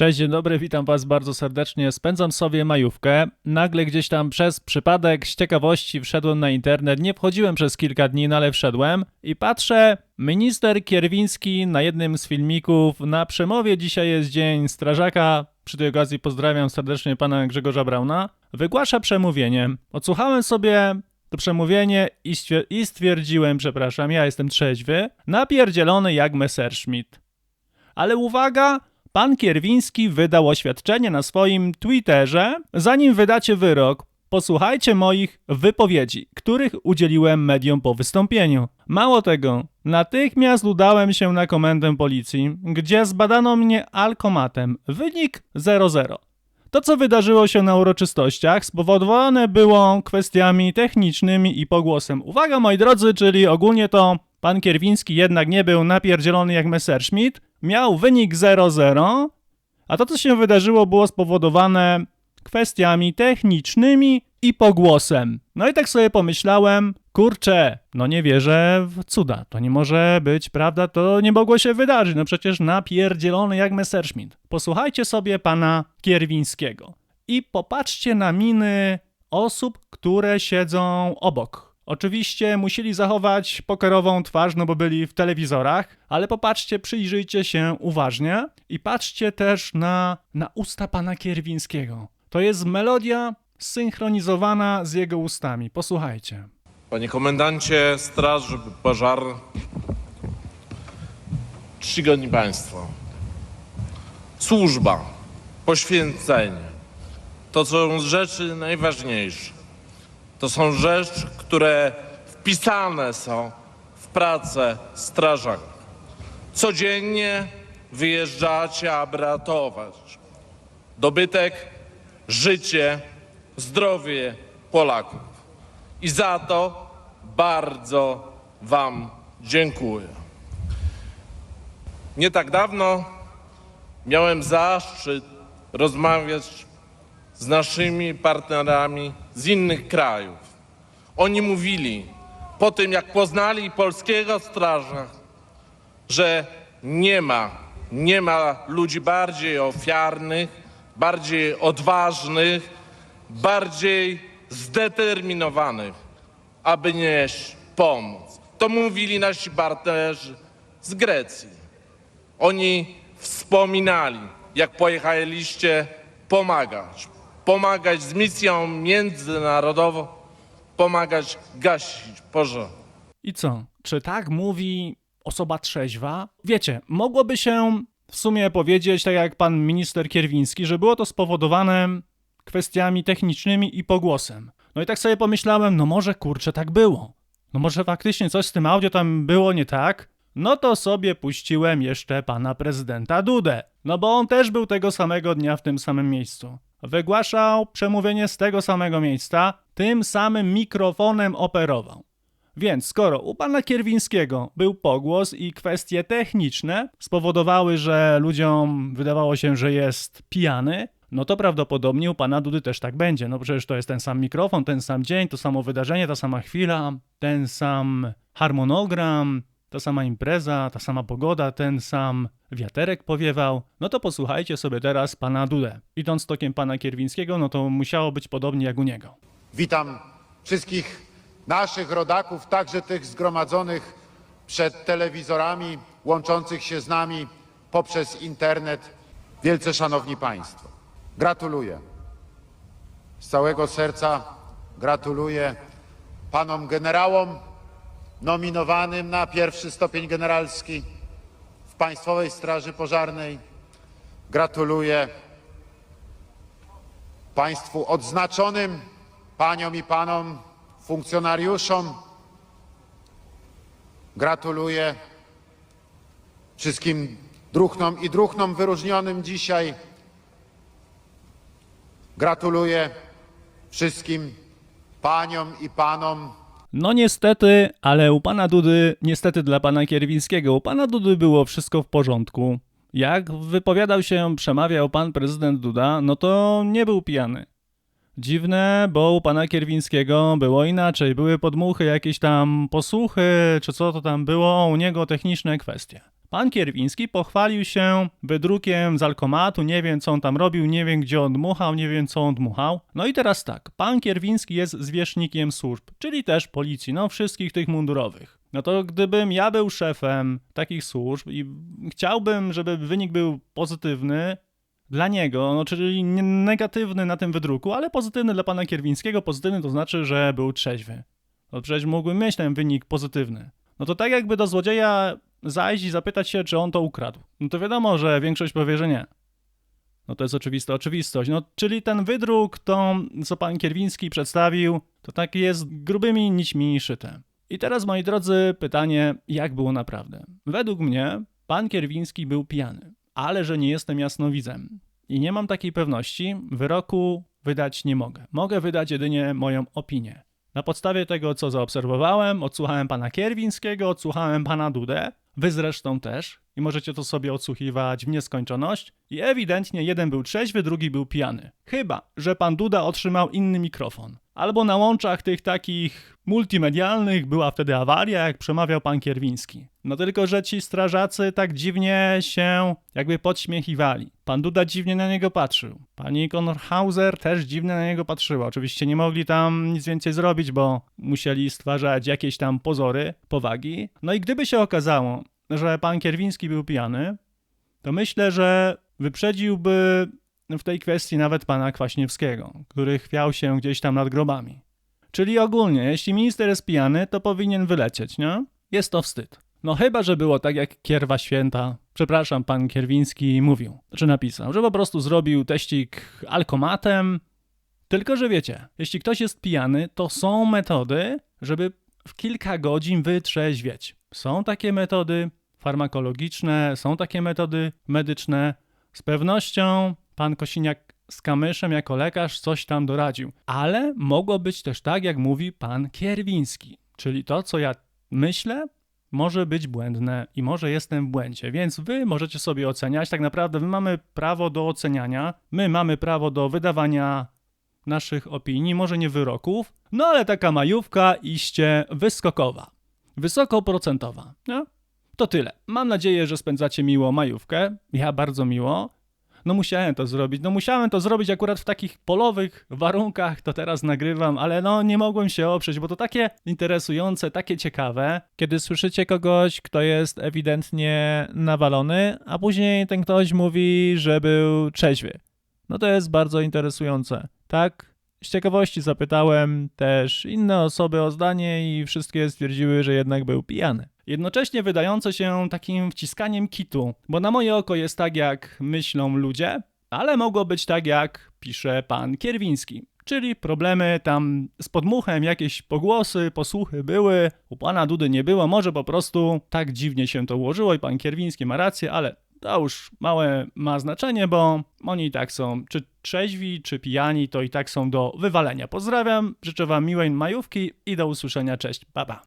Cześć, dzień dobry, witam was bardzo serdecznie. Spędzam sobie majówkę. Nagle gdzieś tam przez przypadek z ciekawości wszedłem na internet. Nie wchodziłem przez kilka dni, no ale wszedłem i patrzę. Minister Kierwiński na jednym z filmików na przemowie dzisiaj jest Dzień Strażaka. Przy tej okazji pozdrawiam serdecznie pana Grzegorza Brauna. Wygłasza przemówienie. Odsłuchałem sobie to przemówienie i, stwier- i stwierdziłem, przepraszam, ja jestem trzeźwy, napierdzielony jak Messerschmitt. Ale uwaga, pan Kierwiński wydał oświadczenie na swoim Twitterze. Zanim wydacie wyrok, posłuchajcie moich wypowiedzi, których udzieliłem mediom po wystąpieniu. Mało tego, natychmiast udałem się na komendę policji, gdzie zbadano mnie alkomatem. Wynik 00. To, co wydarzyło się na uroczystościach, spowodowane było kwestiami technicznymi i pogłosem. Uwaga, moi drodzy, czyli ogólnie to pan Kierwiński jednak nie był napierdzielony jak Messerschmitt, miał wynik 0-0, a to, co się wydarzyło, było spowodowane kwestiami technicznymi i pogłosem. No i tak sobie pomyślałem, kurczę, no nie wierzę w cuda. To nie może być prawda, to nie mogło się wydarzyć. No przecież napierdzielony jak Messerschmitt. Posłuchajcie sobie pana Kierwińskiego i popatrzcie na miny osób, które siedzą obok. Oczywiście musieli zachować pokerową twarz, no bo byli w telewizorach, ale popatrzcie, przyjrzyjcie się uważnie i patrzcie też na, na usta pana Kierwińskiego. To jest melodia synchronizowana z jego ustami. Posłuchajcie. Panie komendancie Straży Pożarnej, czcigodni Państwo, służba, poświęcenie to są rzeczy najważniejsze. To są rzeczy, które wpisane są w pracę strażaków. Codziennie wyjeżdżacie, aby ratować dobytek, życie, zdrowie Polaków. I za to bardzo Wam dziękuję. Nie tak dawno miałem zaszczyt rozmawiać z naszymi partnerami z innych krajów. Oni mówili, po tym jak poznali polskiego straża, że nie ma, nie ma ludzi bardziej ofiarnych, bardziej odważnych, bardziej zdeterminowanych, aby nieść pomoc. To mówili nasi partnerzy z Grecji. Oni wspominali, jak pojechaliście pomagać. Pomagać z misją międzynarodową, pomagać gasić pożar. I co? Czy tak mówi osoba trzeźwa? Wiecie, mogłoby się w sumie powiedzieć, tak jak pan minister Kierwiński, że było to spowodowane kwestiami technicznymi i pogłosem. No i tak sobie pomyślałem, no może kurczę tak było. No może faktycznie coś z tym audio tam było nie tak? No to sobie puściłem jeszcze pana prezydenta Dudę. No bo on też był tego samego dnia w tym samym miejscu. Wygłaszał przemówienie z tego samego miejsca, tym samym mikrofonem operował. Więc skoro u pana Kierwińskiego był pogłos i kwestie techniczne spowodowały, że ludziom wydawało się, że jest pijany, no to prawdopodobnie u pana Dudy też tak będzie. No przecież to jest ten sam mikrofon, ten sam dzień, to samo wydarzenie, ta sama chwila, ten sam harmonogram, ta sama impreza, ta sama pogoda, ten sam wiaterek powiewał. No to posłuchajcie sobie teraz pana Dudę. Idąc tokiem pana Kierwińskiego, no to musiało być podobnie jak u niego. Witam wszystkich naszych rodaków, także tych zgromadzonych przed telewizorami, łączących się z nami poprzez internet. Wielce szanowni Państwo, gratuluję. Z całego serca gratuluję panom generałom nominowanym na pierwszy stopień generalski w Państwowej Straży Pożarnej. Gratuluję Państwu odznaczonym, paniom i panom funkcjonariuszom. Gratuluję wszystkim druhnom i druhnom wyróżnionym dzisiaj. Gratuluję wszystkim paniom i panom No niestety, ale u pana Dudy, niestety dla pana Kierwińskiego, u pana Dudy było wszystko w porządku. Jak wypowiadał się, przemawiał pan prezydent Duda, no to nie był pijany. Dziwne, bo u pana Kierwińskiego było inaczej. Były podmuchy, jakieś tam posłuchy, czy co to tam było, u niego techniczne kwestie. Pan Kierwiński pochwalił się wydrukiem z alkomatu, nie wiem co on tam robił, nie wiem gdzie on dmuchał, nie wiem co on dmuchał. No i teraz tak, pan Kierwiński jest zwierzchnikiem służb, czyli też policji, no wszystkich tych mundurowych. No to gdybym ja był szefem takich służb i chciałbym, żeby wynik był pozytywny, dla niego, no czyli negatywny na tym wydruku, ale pozytywny dla pana Kierwińskiego. Pozytywny to znaczy, że był trzeźwy. No przecież mógłbym mieć ten wynik pozytywny. No to tak jakby do złodzieja zajść i zapytać się, czy on to ukradł. No to wiadomo, że większość powie, że nie. No to jest oczywista oczywistość. No czyli ten wydruk, to co pan Kierwiński przedstawił, to tak jest grubymi nićmi szyte. I teraz, moi drodzy, pytanie, jak było naprawdę? Według mnie pan Kierwiński był pijany, ale że nie jestem jasnowidzem i nie mam takiej pewności, wyroku wydać nie mogę. Mogę wydać jedynie moją opinię. Na podstawie tego, co zaobserwowałem, odsłuchałem pana Kierwińskiego, odsłuchałem pana Dudę, wy zresztą też, i możecie to sobie odsłuchiwać w nieskończoność. I ewidentnie jeden był trzeźwy, drugi był pijany. Chyba, że pan Duda otrzymał inny mikrofon. Albo na łączach tych takich multimedialnych była wtedy awaria, jak przemawiał pan Kierwiński. No tylko, że ci strażacy tak dziwnie się jakby podśmiechiwali. Pan Duda dziwnie na niego patrzył. Pani Konrhauser też dziwnie na niego patrzyła. Oczywiście nie mogli tam nic więcej zrobić, bo musieli stwarzać jakieś tam pozory, powagi. No i gdyby się okazało, że pan Kierwiński był pijany, to myślę, że wyprzedziłby w tej kwestii nawet pana Kwaśniewskiego, który chwiał się gdzieś tam nad grobami. Czyli ogólnie, jeśli minister jest pijany, to powinien wylecieć, nie? Jest to wstyd. No chyba, że było tak jak Kierwa Święta, przepraszam, pan Kierwiński mówił, czy napisał, że po prostu zrobił teścik alkomatem. Tylko, że wiecie, jeśli ktoś jest pijany, to są metody, żeby w kilka godzin wytrzeźwieć. Są takie metody farmakologiczne, są takie metody medyczne. Z pewnością pan Kosiniak z Kamyszem jako lekarz coś tam doradził. Ale mogło być też tak, jak mówi pan Kierwiński. Czyli to, co ja myślę, może być błędne i może jestem w błędzie, więc wy możecie sobie oceniać. Tak naprawdę my mamy prawo do oceniania, my mamy prawo do wydawania naszych opinii, może nie wyroków, no ale taka majówka iście wyskokowa, wysokoprocentowa. No? To tyle. Mam nadzieję, że spędzacie miło majówkę. Ja bardzo miło. No musiałem to zrobić. No musiałem to zrobić akurat w takich polowych warunkach, to teraz nagrywam, ale no nie mogłem się oprzeć, bo to takie interesujące, takie ciekawe, kiedy słyszycie kogoś, kto jest ewidentnie nawalony, a później ten ktoś mówi, że był trzeźwy. No to jest bardzo interesujące. Tak? Z ciekawości zapytałem też inne osoby o zdanie i wszystkie stwierdziły, że jednak był pijany. Jednocześnie wydające się takim wciskaniem kitu, bo na moje oko jest tak, jak myślą ludzie, ale mogło być tak, jak pisze pan Kierwiński. Czyli problemy tam z podmuchem, jakieś pogłosy, posłuchy były, u pana Dudy nie było, może po prostu tak dziwnie się to ułożyło i pan Kierwiński ma rację, ale to już małe ma znaczenie, bo oni i tak są, czy trzeźwi, czy pijani, to i tak są do wywalenia. Pozdrawiam, życzę wam miłej majówki i do usłyszenia, cześć, pa.